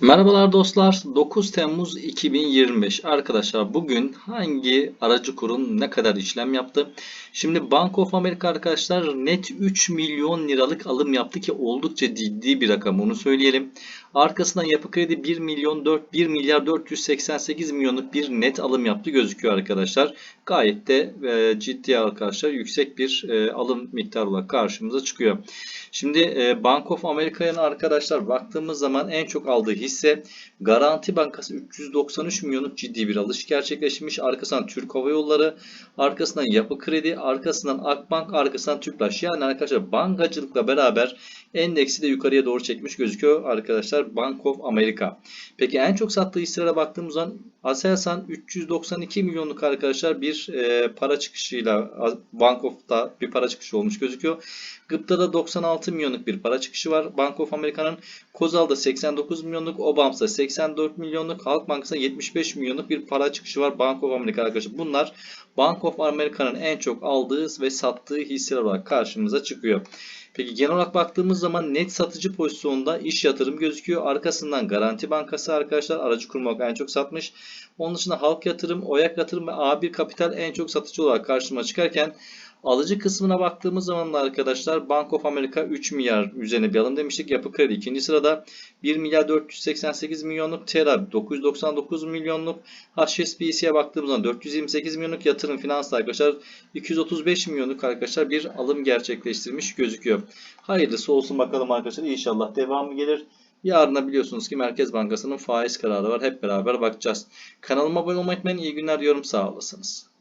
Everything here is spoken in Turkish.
Merhabalar dostlar. 9 Temmuz 2025. Arkadaşlar bugün hangi aracı kurum ne kadar işlem yaptı? Şimdi Bank of America arkadaşlar net 3 milyon liralık alım yaptı ki oldukça ciddi bir rakam onu söyleyelim. Arkasından Yapı Kredi 1 milyon 4 1 milyar 488 milyonluk bir net alım yaptı gözüküyor arkadaşlar. Gayet de e, ciddi arkadaşlar yüksek bir e, alım miktarı olarak karşımıza çıkıyor. Şimdi e, Bank of America'nın arkadaşlar baktığımız zaman en çok aldığı hisse Garanti Bankası 393 milyonluk ciddi bir alış gerçekleşmiş. Arkasından Türk Hava Yolları, arkasından Yapı Kredi, arkasından Akbank, arkasından Tüpraş. Yani arkadaşlar bankacılıkla beraber endeksi de yukarıya doğru çekmiş gözüküyor arkadaşlar Bank of America. Peki en çok sattığı hisselere baktığımız zaman Aselsan 392 milyonluk arkadaşlar bir e, para çıkışıyla Bank of'ta bir para çıkışı olmuş gözüküyor. Gıpta'da 96 milyonluk bir para çıkışı var. Bank of America'nın Kozal'da 89 milyonluk, Obams'da 84 milyonluk, Halk Bankası'nda 75 milyonluk bir para çıkışı var Bank of America arkadaşlar. Bunlar Bank of America'nın en çok aldığı ve sattığı hisseler olarak karşımıza çıkıyor. Peki genel olarak baktığımız zaman net satıcı pozisyonunda iş yatırım gözüküyor. Arkasından Garanti Bankası arkadaşlar aracı kurmak en çok satmış. Onun dışında Halk Yatırım, Oyak Yatırım ve A1 Kapital en çok satıcı olarak karşıma çıkarken Alıcı kısmına baktığımız zaman da arkadaşlar Bank of America 3 milyar üzerine bir alım demiştik. Yapı Kredi ikinci sırada 1 milyar 488 milyonluk, Tera 999 milyonluk, HSBC'ye baktığımız zaman 428 milyonluk yatırım finansla arkadaşlar 235 milyonluk arkadaşlar bir alım gerçekleştirmiş gözüküyor. Hayırlısı olsun bakalım arkadaşlar. İnşallah devamı gelir. Yarına biliyorsunuz ki Merkez Bankası'nın faiz kararı var. Hep beraber bakacağız. Kanalıma abone olmayı unutmayın. İyi günler diyorum. Sağ olasınız.